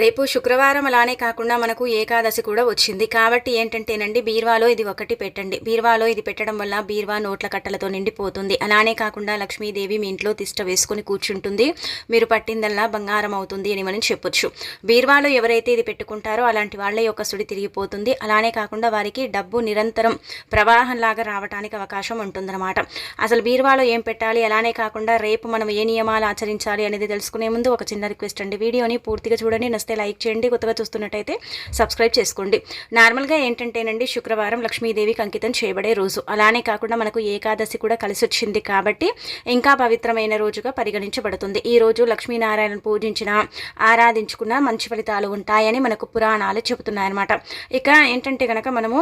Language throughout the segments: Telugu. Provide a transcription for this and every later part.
రేపు శుక్రవారం అలానే కాకుండా మనకు ఏకాదశి కూడా వచ్చింది. కాబట్టి ఏంటంటేనండి బీర్వాలో ఇది ఒకటి పెట్టండి. బీర్వాలో ఇది పెట్టడం వల్ల బీర్వా నోట్ల కట్టలతో నిండిపోతుంది. అలానే కాకుండా లక్ష్మీదేవి మీ ఇంట్లో తిష్ట వేసుకుని కూర్చుంటుంది. మీరు పట్టిందల్లా బంగారం అవుతుంది అని మనం చెప్పొచ్చు. బీర్వాలో ఎవరైతే ఇది పెట్టుకుంటారో అలాంటి వాళ్ళ యొక్క సుడి తిరిగిపోతుంది. అలానే కాకుండా వారికి డబ్బు నిరంతరం ప్రవాహంలాగా రావడానికి అవకాశం ఉంటుందన్నమాట. అసలు బీర్వాలో ఏం పెట్టాలి? అలానే కాకుండా రేపు మనం ఏ నియమాలు ఆచరించాలి అనేది తెలుసుకునే ముందు ఒక చిన్న రిక్వెస్ట్ అండి. వీడియోని పూర్తిగా చూడండి. నచ్చితే లైక్ చేయండి. కొత్తగా చూస్తున్నట్టయితే సబ్స్క్రైబ్ చేసుకోండి. నార్మల్గా ఏంటంటేనండి శుక్రవారం లక్ష్మీదేవికి అంకితం చేయబడే రోజు. అలానే కాకుండా మనకు ఏకాదశి కూడా కలిసి వచ్చింది కాబట్టి ఇంకా పవిత్రమైన రోజుగా పరిగణించబడుతుంది. ఈ రోజు లక్ష్మీనారాయణ పూజించిన ఆరాధించుకున్న మంచి ఫలితాలు ఉంటాయని మనకు పురాణాలు చెబుతున్నాయన్నమాట. ఇక ఏంటంటే కనుక మనము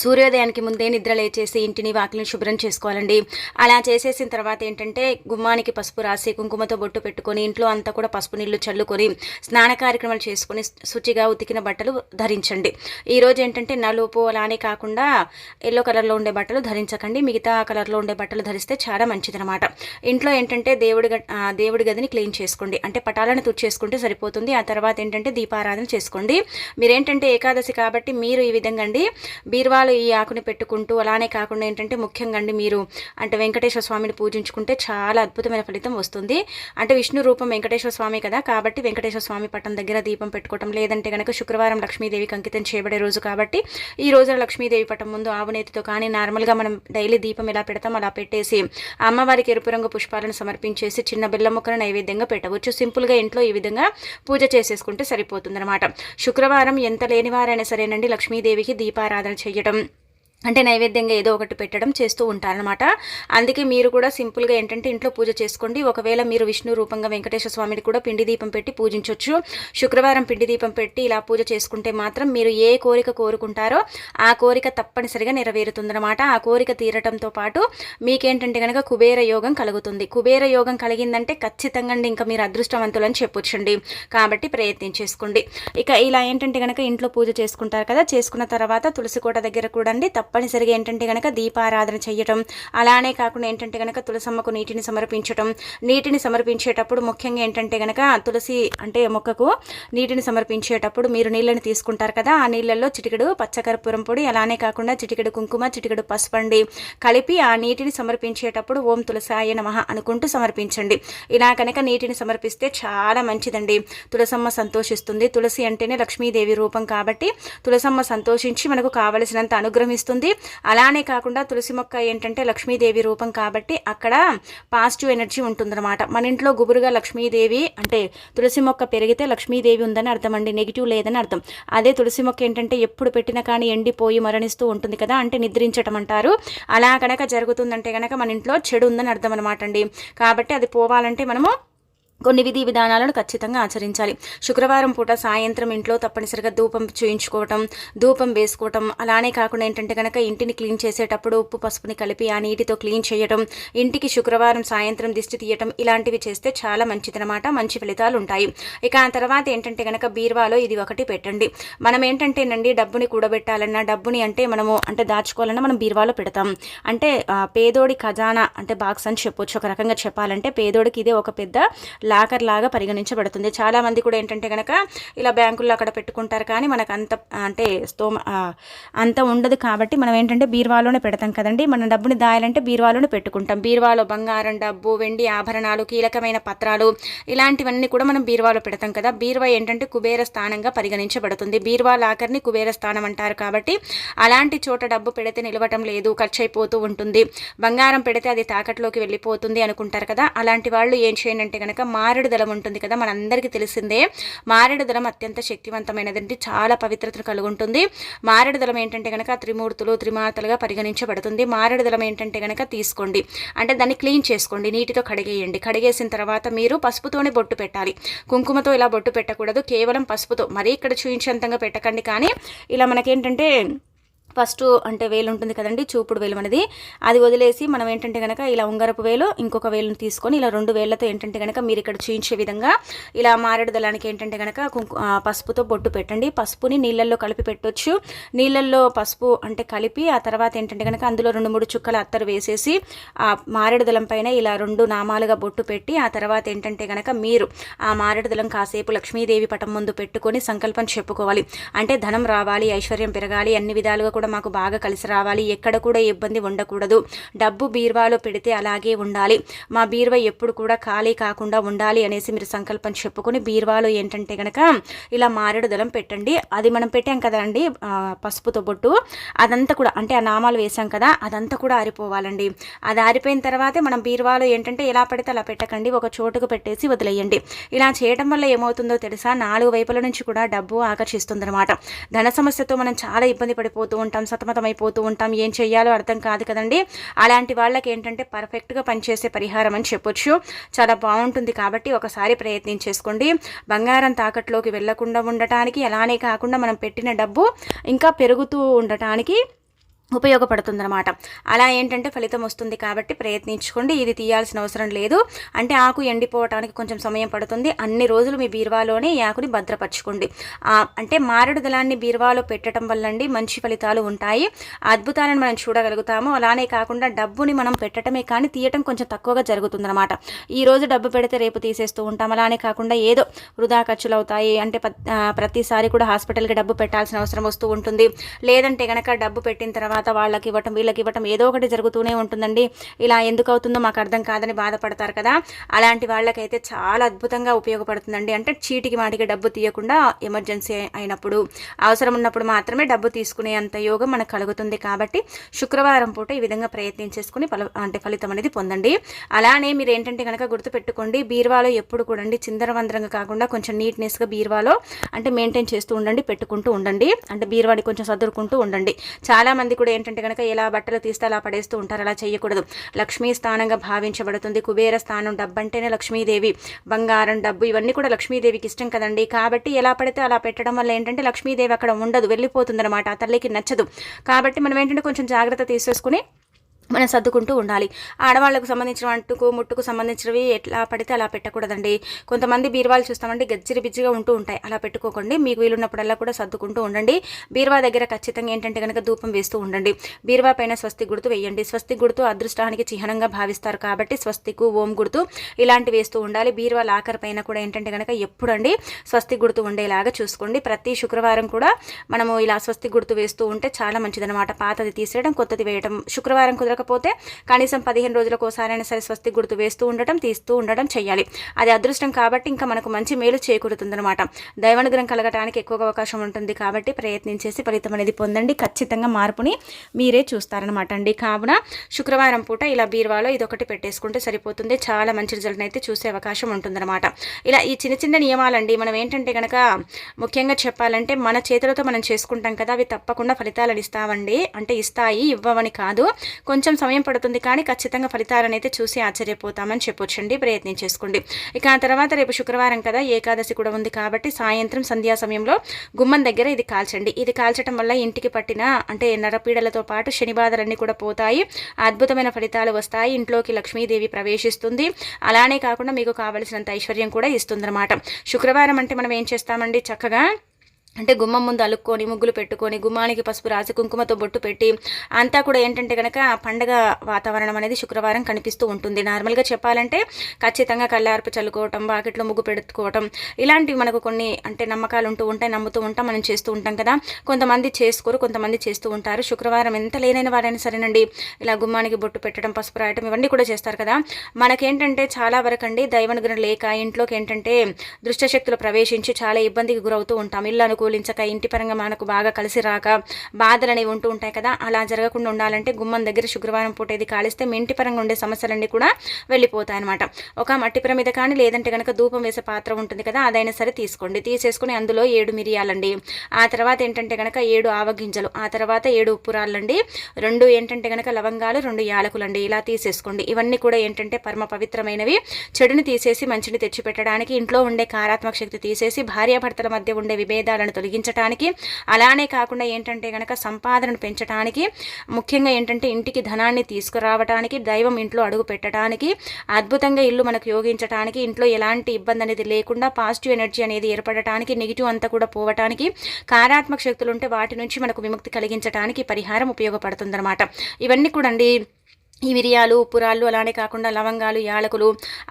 సూర్యోదయానికి ముందే నిద్ర లేచేసి ఇంటిని వాకిలిని శుభ్రం చేసుకోవాలండి. అలా చేసేసిన తర్వాత ఏంటంటే గుమ్మానికి పసుపు రాసి కుంకుమతో బొట్టు పెట్టుకొని ఇంట్లో అంతా కూడా పసుపు నీళ్ళు చల్లుకొని స్నాన కార్యక్రమాలు చేసుకొని శుచిగా ఉతికిన బట్టలు ధరించండి. ఈరోజు ఏంటంటే నలుపు అలానే కాకుండా ఎల్లో కలర్లో ఉండే బట్టలు ధరించకండి. మిగతా కలర్లో ఉండే బట్టలు ధరిస్తే చాలా మంచిదనమాట ఇంట్లో ఏంటంటే దేవుడి దేవుడి గదిని క్లీన్ చేసుకోండి. అంటే పటాలను తుడిచేసుకుంటే సరిపోతుంది. ఆ తర్వాత ఏంటంటే దీపారాధన చేసుకోండి. మీరేంటంటే ఏకాదశి కాబట్టి మీరు ఈ విధంగా అండి బీరువా రకాలు ఈ ఆకుని పెట్టుకుంటూ అలానే కాకుండా ఏంటంటే ముఖ్యంగా అండి మీరు అంటే వెంకటేశ్వర స్వామిని పూజించుకుంటే చాలా అద్భుతమైన ఫలితం వస్తుంది. అంటే విష్ణు రూపం వెంకటేశ్వర స్వామి కదా కాబట్టి వెంకటేశ్వర స్వామి పట్టం దగ్గర దీపం పెట్టుకోవటం లేదంటే కనుక శుక్రవారం లక్ష్మీదేవికి అంకితం చేయబడే రోజు కాబట్టి ఈ రోజున లక్ష్మీదేవి పట్టం ముందు ఆవునేతితో కానీ నార్మల్గా మనం డైలీ దీపం ఎలా పెడతాం అలా పెట్టేసి అమ్మవారికి ఎరుపు రంగు పుష్పాలను సమర్పించేసి చిన్న బెల్లం ముక్కను నైవేద్యంగా పెట్టవచ్చు. సింపుల్గా ఇంట్లో ఈ విధంగా పూజ చేసేసుకుంటే సరిపోతుందన్నమాట. శుక్రవారం ఎంత లేనివారైనా సరేనండి లక్ష్మీదేవికి దీపారాధన చేయటం. மாவட்டம் అంటే నైవేద్యంగా ఏదో ఒకటి పెట్టడం చేస్తూ ఉంటారనమాట అందుకే మీరు కూడా సింపుల్గా ఏంటంటే ఇంట్లో పూజ చేసుకోండి. ఒకవేళ మీరు విష్ణు రూపంగా వెంకటేశ్వర స్వామిని కూడా పిండి దీపం పెట్టి పూజించవచ్చు శుక్రవారం పిండి దీపం పెట్టి ఇలా పూజ చేసుకుంటే మాత్రం మీరు ఏ కోరిక కోరుకుంటారో ఆ కోరిక తప్పనిసరిగా నెరవేరుతుందనమాట ఆ కోరిక తీరటంతో పాటు మీకేంటంటే కనుక కుబేర యోగం కలుగుతుంది. కుబేర యోగం కలిగిందంటే ఖచ్చితంగా ఇంకా మీరు అదృష్టవంతులని చెప్పొచ్చండి. కాబట్టి ప్రయత్నించేసుకోండి ఇక ఇలా ఏంటంటే కనుక ఇంట్లో పూజ చేసుకుంటారు కదా చేసుకున్న తర్వాత తులసి కోట దగ్గర కూడా అండి తప్పనిసరిగా ఏంటంటే కనుక దీపారాధన చేయటం అలానే కాకుండా ఏంటంటే కనుక తులసమ్మకు నీటిని సమర్పించటం. నీటిని సమర్పించేటప్పుడు ముఖ్యంగా ఏంటంటే కనుక తులసి అంటే మొక్కకు నీటిని సమర్పించేటప్పుడు మీరు నీళ్ళని తీసుకుంటారు కదా ఆ నీళ్ళల్లో చిటికెడు పచ్చకర్పూరం పొడి అలానే కాకుండా చిటికెడు కుంకుమ చిటికెడు పసుపండి కలిపి ఆ నీటిని సమర్పించేటప్పుడు ఓం తులసాయ నమ అనుకుంటూ సమర్పించండి. ఇలా కనుక నీటిని సమర్పిస్తే చాలా మంచిదండి. తులసమ్మ సంతోషిస్తుంది. తులసి అంటేనే లక్ష్మీదేవి రూపం కాబట్టి తులసమ్మ సంతోషించి మనకు కావలసినంత అనుగ్రహిస్తుంది. ఉంటుంది అలానే కాకుండా తులసి మొక్క ఏంటంటే లక్ష్మీదేవి రూపం కాబట్టి అక్కడ పాజిటివ్ ఎనర్జీ ఉంటుందన్నమాట. మన ఇంట్లో గుబురుగా లక్ష్మీదేవి అంటే తులసి మొక్క పెరిగితే లక్ష్మీదేవి ఉందని అర్థం అండి. నెగిటివ్ లేదని అర్థం. అదే తులసి మొక్క ఏంటంటే ఎప్పుడు పెట్టినా కానీ ఎండిపోయి మరణిస్తూ ఉంటుంది కదా అంటే నిద్రించటం అంటారు. అలా కనుక జరుగుతుందంటే కనుక మన ఇంట్లో చెడు ఉందని అర్థం అనమాట అండి. కాబట్టి అది పోవాలంటే మనము కొన్ని విధి విధానాలను ఖచ్చితంగా ఆచరించాలి. శుక్రవారం పూట సాయంత్రం ఇంట్లో తప్పనిసరిగా ధూపం చూయించుకోవటం ధూపం వేసుకోవటం అలానే కాకుండా ఏంటంటే కనుక ఇంటిని క్లీన్ చేసేటప్పుడు ఉప్పు పసుపుని కలిపి ఆ నీటితో క్లీన్ చేయటం ఇంటికి శుక్రవారం సాయంత్రం దిష్టి తీయటం ఇలాంటివి చేస్తే చాలా మంచిదనమాట మంచి ఫలితాలు ఉంటాయి. ఇక ఆ తర్వాత ఏంటంటే కనుక బీర్వాలో ఇది ఒకటి పెట్టండి. మనం ఏంటంటేనండి డబ్బుని కూడబెట్టాలన్నా డబ్బుని అంటే మనము అంటే దాచుకోవాలన్నా మనం బీర్వాలో పెడతాం. అంటే పేదోడి ఖజానా అంటే బాక్స్ అని చెప్పొచ్చు. ఒక రకంగా చెప్పాలంటే పేదోడికి ఇదే ఒక పెద్ద లాకర్ లాగా పరిగణించబడుతుంది. చాలామంది కూడా ఏంటంటే కనుక ఇలా బ్యాంకుల్లో అక్కడ పెట్టుకుంటారు కానీ మనకు అంత అంటే స్తోమ అంత ఉండదు కాబట్టి మనం ఏంటంటే బీర్వాలోనే పెడతాం కదండి. మన డబ్బుని దాయాలంటే బీర్వాలోనే పెట్టుకుంటాం. బీర్వాలో బంగారం డబ్బు వెండి ఆభరణాలు కీలకమైన పత్రాలు ఇలాంటివన్నీ కూడా మనం బీర్వాలో పెడతాం కదా. బీర్వా ఏంటంటే కుబేర స్థానంగా పరిగణించబడుతుంది. బీర్వా లాకర్ని కుబేర స్థానం అంటారు కాబట్టి అలాంటి చోట డబ్బు పెడితే నిలవటం లేదు ఖర్చు అయిపోతూ ఉంటుంది. బంగారం పెడితే అది తాకట్లోకి వెళ్ళిపోతుంది అనుకుంటారు కదా. అలాంటి వాళ్ళు ఏం చేయనంటే కనుక కనుక మారేడు దళం ఉంటుంది కదా మనందరికీ తెలిసిందే. మారేడు దళం అత్యంత శక్తివంతమైనదండి చాలా పవిత్రతను కలిగి ఉంటుంది మారేడు దళం ఏంటంటే కనుక త్రిమూర్తులు త్రిమార్తలుగా పరిగణించబడుతుంది. మారేడు దళం ఏంటంటే కనుక తీసుకోండి. అంటే దాన్ని క్లీన్ చేసుకోండి నీటితో కడిగేయండి. కడిగేసిన తర్వాత మీరు పసుపుతోనే బొట్టు పెట్టాలి. కుంకుమతో ఇలా బొట్టు పెట్టకూడదు కేవలం పసుపుతో. మరీ ఇక్కడ చూయించేంతంగా పెట్టకండి కానీ ఇలా మనకేంటంటే ఫస్ట్ అంటే వేలు ఉంటుంది కదండి చూపుడు వేలు అనేది. అది వదిలేసి మనం ఏంటంటే కనుక ఇలా ఉంగరపు వేలు ఇంకొక వేలుని తీసుకొని ఇలా రెండు వేళ్ళతో ఏంటంటే కనుక మీరు ఇక్కడ చూయించే విధంగా ఇలా మారేడు దళానికి ఏంటంటే కనుక కుంకు ఆ, పసుపుతో బొట్టు పెట్టండి. పసుపుని నీళ్ళల్లో కలిపి పెట్టొచ్చు. నీళ్ళల్లో పసుపు అంటే కలిపి ఆ తర్వాత ఏంటంటే కనుక అందులో రెండు మూడు చుక్కల అత్తరు వేసేసి ఆ మారేడు దళం పైన ఇలా రెండు నామాలుగా బొట్టు పెట్టి ఆ తర్వాత ఏంటంటే కనుక మీరు ఆ మారేడు దళం కాసేపు లక్ష్మీదేవి పటం ముందు పెట్టుకొని సంకల్పం చెప్పుకోవాలి. అంటే ధనం రావాలి ఐశ్వర్యం పెరగాలి అన్ని విధాలుగా కూడా మాకు బాగా కలిసి రావాలి. ఎక్కడ కూడా ఇబ్బంది ఉండకూడదు. డబ్బు బీరువాలో పెడితే అలాగే ఉండాలి. మా బీరువా ఎప్పుడు కూడా ఖాళీ కాకుండా ఉండాలి అనేసి మీరు సంకల్పం చెప్పుకొని బీరువాలో ఏంటంటే కనుక ఇలా మారేడు దళం పెట్టండి. అది మనం పెట్టాం కదండి పసుపుతో బొట్టు. అదంతా కూడా అంటే ఆ నామాలు వేసాం కదా అదంతా కూడా ఆరిపోవాలండి. అది ఆరిపోయిన తర్వాతే మనం బీరువాలో ఏంటంటే ఎలా పడితే అలా పెట్టకండి. ఒక చోటుకు పెట్టేసి వదిలేయండి. ఇలా చేయడం వల్ల ఏమవుతుందో తెలుసా? నాలుగు వైపుల నుంచి కూడా డబ్బు ఆకర్షిస్తుందన్నమాట. ధన సమస్యతో మనం చాలా ఇబ్బంది పడిపోతూ ఉంటాం. సతమతం అయిపోతూ ఉంటాం. ఏం చేయాలో అర్థం కాదు కదండి. అలాంటి వాళ్ళకి ఏంటంటే పర్ఫెక్ట్గా పనిచేసే పరిహారం అని చెప్పొచ్చు. చాలా బాగుంటుంది కాబట్టి ఒకసారి ప్రయత్నం చేసుకోండి. బంగారం తాకట్లోకి వెళ్ళకుండా ఉండటానికి అలానే కాకుండా మనం పెట్టిన డబ్బు ఇంకా పెరుగుతూ ఉండటానికి ఉపయోగపడుతుందన్నమాట. అలా ఏంటంటే ఫలితం వస్తుంది కాబట్టి ప్రయత్నించుకోండి ఇది తీయాల్సిన అవసరం లేదు. అంటే ఆకు ఎండిపోవటానికి కొంచెం సమయం పడుతుంది. అన్ని రోజులు మీ బీరువాలోనే ఈ ఆకుని భద్రపరచుకోండి. అంటే మారేడు దళాన్ని బీరువాలో పెట్టడం వల్లండి మంచి ఫలితాలు ఉంటాయి. అద్భుతాలను మనం చూడగలుగుతాము. అలానే కాకుండా డబ్బుని మనం పెట్టడమే కానీ తీయటం కొంచెం తక్కువగా జరుగుతుందన్నమాట. ఈ రోజు డబ్బు పెడితే రేపు తీసేస్తూ ఉంటాం. అలానే కాకుండా ఏదో వృధా ఖర్చులు అవుతాయి అంటే ప్రతిసారి కూడా హాస్పిటల్కి డబ్బు పెట్టాల్సిన అవసరం వస్తూ ఉంటుంది. లేదంటే గనక డబ్బు పెట్టిన తర్వాత వాళ్ళకి ఇవ్వటం వీళ్ళకి ఇవ్వటం ఏదో ఒకటి జరుగుతూనే ఉంటుందండి. ఇలా ఎందుకు అవుతుందో మాకు అర్థం కాదని బాధపడతారు కదా. అలాంటి వాళ్ళకైతే చాలా అద్భుతంగా ఉపయోగపడుతుందండి. అంటే చీటికి మాటికి డబ్బు తీయకుండా ఎమర్జెన్సీ అయినప్పుడు అవసరం ఉన్నప్పుడు మాత్రమే డబ్బు తీసుకునే అంత యోగం మనకు కలుగుతుంది కాబట్టి శుక్రవారం పూట ఈ విధంగా ప్రయత్నం చేసుకుని ఫల అంటే ఫలితం అనేది పొందండి. అలానే మీరు ఏంటంటే కనుక గుర్తుపెట్టుకోండి బీరువాలో ఎప్పుడు కూడా అండి చిందరవందరంగా కాకుండా కొంచెం నీట్నెస్గా బీరువాలో అంటే మెయింటైన్ చేస్తూ ఉండండి పెట్టుకుంటూ ఉండండి. అంటే బీరువాడి కొంచెం సర్దుకుంటూ ఉండండి. చాలామంది కూడా ఏంటంటే కనుక ఎలా బట్టలు తీస్తే అలా పడేస్తూ ఉంటారు అలా చేయకూడదు లక్ష్మీ స్థానంగా భావించబడుతుంది. కుబేర స్థానం డబ్బు అంటేనే లక్ష్మీదేవి. బంగారం డబ్బు ఇవన్నీ కూడా లక్ష్మీదేవికి ఇష్టం కదండి. కాబట్టి ఎలా పడితే అలా పెట్టడం వల్ల ఏంటంటే లక్ష్మీదేవి అక్కడ ఉండదు వెళ్ళిపోతుంది అనమాట ఆ తల్లికి నచ్చదు. కాబట్టి మనం ఏంటంటే కొంచెం జాగ్రత్త తీసేసుకుని మనం సర్దుకుంటూ ఉండాలి. ఆడవాళ్ళకు సంబంధించిన వంటకు ముట్టుకు సంబంధించినవి ఎట్లా పడితే అలా పెట్టకూడదండి. కొంతమంది బీరువాలు చూస్తామంటే గజ్జిరి బిజ్జిగా ఉంటూ ఉంటాయి. అలా పెట్టుకోకండి. మీకు వీలున్నప్పుడల్లా కూడా సర్దుకుంటూ ఉండండి. బీరువా దగ్గర ఖచ్చితంగా ఏంటంటే కనుక ధూపం వేస్తూ ఉండండి. బీరువా పైన స్వస్తి గుర్తు వేయండి. స్వస్తి గుర్తు అదృష్టానికి చిహ్నంగా భావిస్తారు కాబట్టి స్వస్తికు ఓం గుర్తు ఇలాంటి వేస్తూ ఉండాలి. బీరువా లాకర్ పైన కూడా ఏంటంటే కనుక ఎప్పుడండి స్వస్తి గుర్తు ఉండేలాగా చూసుకోండి. ప్రతి శుక్రవారం కూడా మనము ఇలా స్వస్తి గుర్తు వేస్తూ ఉంటే చాలా మంచిదన్నమాట. పాతది తీసేయడం కొత్తది వేయడం. శుక్రవారం కాకపోతే కనీసం పదిహేను రోజులకు ఒకసారైనా సరే స్వస్తి గుర్తు వేస్తూ ఉండటం తీస్తూ ఉండడం చేయాలి అది అదృష్టం కాబట్టి ఇంకా మనకు మంచి మేలు చేకూరుతుందన్నమాట. దైవానుగ్రహం కలగటానికి ఎక్కువగా అవకాశం ఉంటుంది కాబట్టి ప్రయత్నించేసి ఫలితం అనేది పొందండి. ఖచ్చితంగా మార్పుని మీరే చూస్తారనమాట అండి. కావున శుక్రవారం పూట ఇలా బీరువాలో ఇది ఒకటి పెట్టేసుకుంటే సరిపోతుంది. చాలా మంచి రిజల్ట్ అయితే చూసే అవకాశం ఉంటుందన్నమాట. ఇలా ఈ చిన్న చిన్న నియమాలండి. మనం ఏంటంటే కనుక ముఖ్యంగా చెప్పాలంటే మన చేతులతో మనం చేసుకుంటాం కదా అవి తప్పకుండా ఫలితాలను ఇస్తావండి. అంటే ఇస్తాయి ఇవ్వవని కాదు. కొంచెం సమయం పడుతుంది కానీ ఖచ్చితంగా ఫలితాలను అయితే చూసి ఆశ్చర్యపోతామని చెప్పొచ్చండి. ప్రయత్నం చేసుకోండి. ఇక ఆ తర్వాత రేపు శుక్రవారం కదా ఏకాదశి కూడా ఉంది కాబట్టి సాయంత్రం సంధ్యా సమయంలో గుమ్మం దగ్గర ఇది కాల్చండి. ఇది కాల్చడం వల్ల ఇంటికి పట్టిన అంటే నరపీడలతో పాటు శని బాధలన్నీ కూడా పోతాయి. అద్భుతమైన ఫలితాలు వస్తాయి. ఇంట్లోకి లక్ష్మీదేవి ప్రవేశిస్తుంది. అలానే కాకుండా మీకు కావలసినంత ఐశ్వర్యం కూడా ఇస్తుందన్నమాట. శుక్రవారం అంటే మనం ఏం చేస్తామండి? చక్కగా అంటే గుమ్మం ముందు అలుక్కొని ముగ్గులు పెట్టుకొని గుమ్మానికి పసుపు రాసి కుంకుమతో బొట్టు పెట్టి అంతా కూడా ఏంటంటే కనుక పండగ వాతావరణం అనేది శుక్రవారం కనిపిస్తూ ఉంటుంది. నార్మల్గా చెప్పాలంటే ఖచ్చితంగా కళ్ళార్పు చల్లుకోవటం బాకెట్లో ముగ్గు పెట్టుకోవటం ఇలాంటివి మనకు కొన్ని అంటే నమ్మకాలు ఉంటూ ఉంటాయి నమ్ముతూ ఉంటాం మనం చేస్తూ ఉంటాం కదా. కొంతమంది చేసుకోరు కొంతమంది చేస్తూ ఉంటారు. శుక్రవారం ఎంత లేనైన వారైనా సరేనండి. ఇలా గుమ్మానికి బొట్టు పెట్టడం పసుపు రాయటం ఇవన్నీ కూడా చేస్తారు కదా. మనకేంటంటే చాలా వరకు అండి దైవనుగ్రహం లేక ఇంట్లోకి ఏంటంటే దుష్టశక్తులు ప్రవేశించి చాలా ఇబ్బందికి గురవుతూ ఉంటాం. ఇల్లు అనుకూలించక ఇంటి పరంగా మనకు బాగా కలిసి రాక బాధలు అనేవి ఉంటూ ఉంటాయి కదా. అలా జరగకుండా ఉండాలంటే గుమ్మం దగ్గర శుక్రవారం పూట ఇది కాలిస్తే మీ ఇంటి పరంగా ఉండే సమస్యలన్నీ కూడా వెళ్ళిపోతాయి అనమాట ఒక మట్టి ప్రమిద కానీ లేదంటే కనుక ధూపం వేసే పాత్ర ఉంటుంది కదా అదైనా సరే తీసుకోండి. తీసేసుకుని అందులో ఏడు మిరియాలండి. ఆ తర్వాత ఏంటంటే కనుక ఏడు ఆవగింజలు ఆ తర్వాత ఏడు ఉప్పురాళ్ళండి. రెండు ఏంటంటే కనుక లవంగాలు రెండు యాలకులండి. ఇలా తీసేసుకోండి. ఇవన్నీ కూడా ఏంటంటే పరమ పవిత్రమైనవి. చెడుని తీసేసి మంచిని తెచ్చిపెట్టడానికి ఇంట్లో ఉండే కారాత్మక శక్తి తీసేసి భార్యాభర్తల మధ్య ఉండే విభేదాలను సమస్యలను తొలగించడానికి అలానే కాకుండా ఏంటంటే కనుక సంపాదనను పెంచడానికి ముఖ్యంగా ఏంటంటే ఇంటికి ధనాన్ని తీసుకురావడానికి దైవం ఇంట్లో అడుగు పెట్టడానికి అద్భుతంగా ఇల్లు మనకు యోగించడానికి ఇంట్లో ఎలాంటి ఇబ్బంది అనేది లేకుండా పాజిటివ్ ఎనర్జీ అనేది ఏర్పడటానికి నెగిటివ్ అంతా కూడా పోవటానికి కారాత్మక శక్తులు ఉంటే వాటి నుంచి మనకు విముక్తి కలిగించడానికి పరిహారం ఉపయోగపడుతుందన్నమాట. ఇవన్నీ కూడా అండి ఈ మిరియాలు ఉప్పురాళ్ళు అలానే కాకుండా లవంగాలు యాలకులు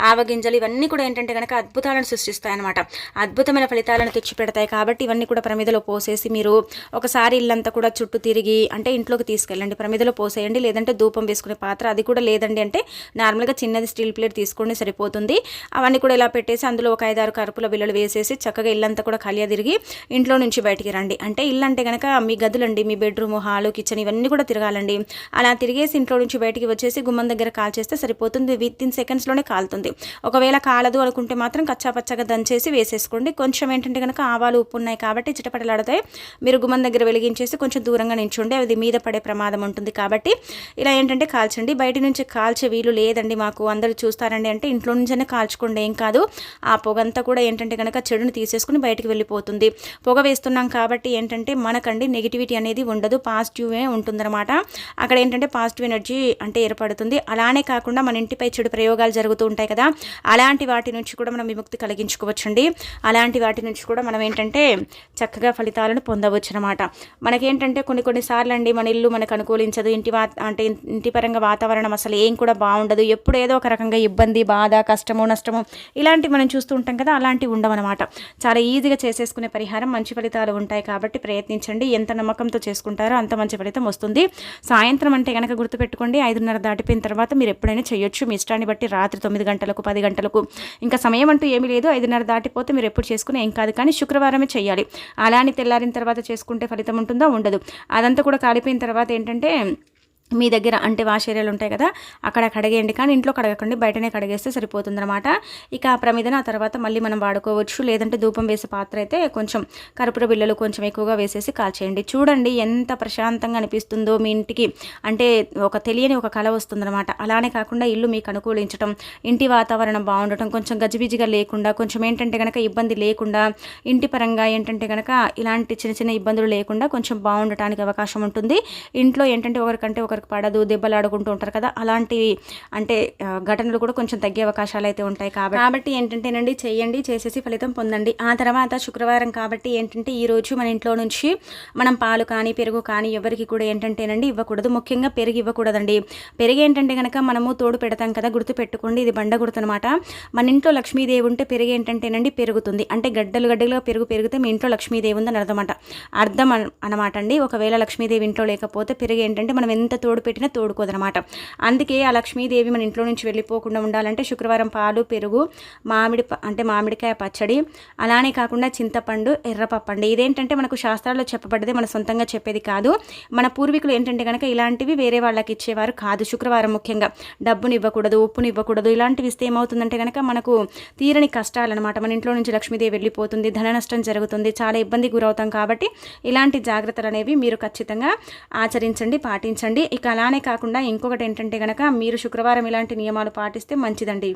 ఆవగింజలు ఇవన్నీ కూడా ఏంటంటే కనుక అద్భుతాలను సృష్టిస్తాయి అనమాట అద్భుతమైన ఫలితాలను తెచ్చి పెడతాయి కాబట్టి ఇవన్నీ కూడా ప్రమిదలో పోసేసి మీరు ఒకసారి ఇల్లంతా కూడా చుట్టూ తిరిగి అంటే ఇంట్లోకి తీసుకెళ్ళండి. ప్రమిదలో పోసేయండి. లేదంటే ధూపం వేసుకునే పాత్ర అది కూడా లేదండి అంటే నార్మల్గా చిన్నది స్టీల్ ప్లేట్ తీసుకోండి సరిపోతుంది. అవన్నీ కూడా ఇలా పెట్టేసి అందులో ఒక ఐదారు కరుపుల బిల్లలు వేసేసి చక్కగా ఇల్లంతా కూడా ఖాళీ తిరిగి ఇంట్లో నుంచి బయటికి రండి. అంటే ఇల్లు అంటే కనుక మీ గదులండి మీ బెడ్రూమ్ హాలు కిచెన్ ఇవన్నీ కూడా తిరగాలండి. అలా తిరిగేసి ఇంట్లో నుంచి బయటికి వచ్చి వచ్చేసి గుమ్మం దగ్గర కాల్ చేస్తే సరిపోతుంది. విత్ ఇన్ సెకండ్స్లోనే కాలుతుంది. ఒకవేళ కాలదు అనుకుంటే మాత్రం కచ్చాపచ్చగా దంచేసి వేసేసుకోండి. కొంచెం ఏంటంటే కనుక ఆవాలు ఉప్పు ఉన్నాయి కాబట్టి చిటపటలాడతాయి. మీరు గుమ్మం దగ్గర వెలిగించేసి కొంచెం దూరంగా నించుండి అది మీద పడే ప్రమాదం ఉంటుంది కాబట్టి ఇలా ఏంటంటే కాల్చండి. బయట నుంచి కాల్చే వీలు లేదండి మాకు. అందరూ చూస్తారండి అంటే ఇంట్లో నుంచైనా కాల్చుకోండి. ఏం కాదు. ఆ పొగంతా కూడా ఏంటంటే కనుక చెడుని తీసేసుకుని బయటికి వెళ్ళిపోతుంది. పొగ వేస్తున్నాం కాబట్టి ఏంటంటే మనకండి నెగిటివిటీ అనేది ఉండదు. పాజిటివే ఉంటుందన్నమాట. అక్కడ ఏంటంటే పాజిటివ్ ఎనర్జీ అంటే ఏర్పడుతుంది. అలానే కాకుండా మన ఇంటిపై చెడు ప్రయోగాలు జరుగుతూ ఉంటాయి కదా అలాంటి వాటి నుంచి కూడా మనం విముక్తి కలిగించుకోవచ్చండి. అలాంటి వాటి నుంచి కూడా మనం ఏంటంటే చక్కగా ఫలితాలను పొందవచ్చు అనమాట మనకేంటంటే కొన్ని కొన్నిసార్లు అండి మన ఇల్లు మనకు అనుకూలించదు ఇంటి వా అంటే ఇంటి పరంగా వాతావరణం అసలు ఏం కూడా బాగుండదు ఎప్పుడు ఏదో ఒక రకంగా ఇబ్బంది బాధ కష్టము నష్టము ఇలాంటివి మనం చూస్తూ ఉంటాం కదా అలాంటివి ఉండవన్నమాట చాలా ఈజీగా చేసేసుకునే పరిహారం మంచి ఫలితాలు ఉంటాయి కాబట్టి ప్రయత్నించండి. ఎంత నమ్మకంతో చేసుకుంటారో అంత మంచి ఫలితం వస్తుంది. సాయంత్రం అంటే కనుక గుర్తుపెట్టుకోండి ఐదున్నర దాటిపోయిన తర్వాత మీరు ఎప్పుడైనా చేయొచ్చు. మీ ఇష్టాన్ని బట్టి రాత్రి తొమ్మిది గంటలకు పది గంటలకు. ఇంకా సమయం అంటూ ఏమీ లేదు. ఐదున్నర దాటిపోతే మీరు ఎప్పుడు చేసుకునే ఏం కాదు. కానీ శుక్రవారమే చేయాలి. అలానే తెల్లారిన తర్వాత చేసుకుంటే ఫలితం ఉంటుందో? ఉండదు. అదంతా కూడా కాలిపోయిన తర్వాత ఏంటంటే మీ దగ్గర అంటే వాష్ ఏరియాలు ఉంటాయి కదా అక్కడ కడిగేయండి. కానీ ఇంట్లో కడగకండి బయటనే కడిగేస్తే సరిపోతుందన్నమాట. ఇక ఆ ప్రమిదన ఆ తర్వాత మళ్ళీ మనం వాడుకోవచ్చు. లేదంటే ధూపం వేసే పాత్ర అయితే కొంచెం కరుపుర బిళ్ళలు కొంచెం ఎక్కువగా వేసేసి కాల్చేయండి. చూడండి ఎంత ప్రశాంతంగా అనిపిస్తుందో మీ ఇంటికి. అంటే ఒక తెలియని ఒక కళ వస్తుందన్నమాట. అలానే కాకుండా ఇల్లు మీకు అనుకూలించడం ఇంటి వాతావరణం బాగుండటం కొంచెం గజిబిజిగా లేకుండా కొంచెం ఏంటంటే కనుక ఇబ్బంది లేకుండా ఇంటి పరంగా ఏంటంటే కనుక ఇలాంటి చిన్న చిన్న ఇబ్బందులు లేకుండా కొంచెం బాగుండటానికి అవకాశం ఉంటుంది. ఇంట్లో ఏంటంటే ఒకరికంటే ఒకరు ఎవరికి పడదు దెబ్బలు ఆడుకుంటూ ఉంటారు కదా. అలాంటి అంటే ఘటనలు కూడా కొంచెం తగ్గే అవకాశాలు అయితే ఉంటాయి కాబట్టి కాబట్టి ఏంటంటేనండి చేయండి చేసేసి ఫలితం పొందండి. ఆ తర్వాత శుక్రవారం కాబట్టి ఏంటంటే ఈరోజు మన ఇంట్లో నుంచి మనం పాలు కానీ పెరుగు కానీ ఎవరికి కూడా ఏంటంటేనండి ఇవ్వకూడదు. ముఖ్యంగా పెరుగు ఇవ్వకూడదండి. పెరుగు ఏంటంటే కనుక మనము తోడు పెడతాం కదా గుర్తు పెట్టుకోండి ఇది బండ గుర్తు అనమాట మన ఇంట్లో లక్ష్మీదేవి ఉంటే పెరుగు ఏంటంటేనండి పెరుగుతుంది. అంటే గడ్డలు గడ్డలుగా పెరుగు పెరిగితే మీ ఇంట్లో లక్ష్మీదేవి ఉందని అర్థం అర్థం అనమాట అండి ఒకవేళ లక్ష్మీదేవి ఇంట్లో లేకపోతే పెరుగు ఏంటంటే మనం ఎంత తోడు పెట్టినా తోడుకోదనమాట. అందుకే ఆ లక్ష్మీదేవి మన ఇంట్లో నుంచి వెళ్ళిపోకుండా ఉండాలంటే శుక్రవారం పాలు పెరుగు మామిడి అంటే మామిడికాయ పచ్చడి అలానే కాకుండా చింతపండు ఎర్రపప్పండి. ఇదేంటంటే మనకు శాస్త్రాల్లో చెప్పబడ్డది మన సొంతంగా చెప్పేది కాదు. మన పూర్వీకులు ఏంటంటే కనుక ఇలాంటివి వేరే వాళ్ళకి ఇచ్చేవారు కాదు శుక్రవారం ముఖ్యంగా. డబ్బుని ఇవ్వకూడదు ఉప్పుని ఇవ్వకూడదు ఇలాంటివి ఇస్తే ఏమవుతుందంటే కనుక మనకు తీరని కష్టాలన్నమాట. మన ఇంట్లో నుంచి లక్ష్మీదేవి వెళ్ళిపోతుంది ధన నష్టం జరుగుతుంది చాలా ఇబ్బంది గురవుతాం కాబట్టి ఇలాంటి జాగ్రత్తలు అనేవి మీరు ఖచ్చితంగా ఆచరించండి పాటించండి. ఇక అలానే కాకుండా ఇంకొకటి ఏంటంటే కనుక మీరు శుక్రవారం ఇలాంటి నియమాలు పాటిస్తే మంచిదండి.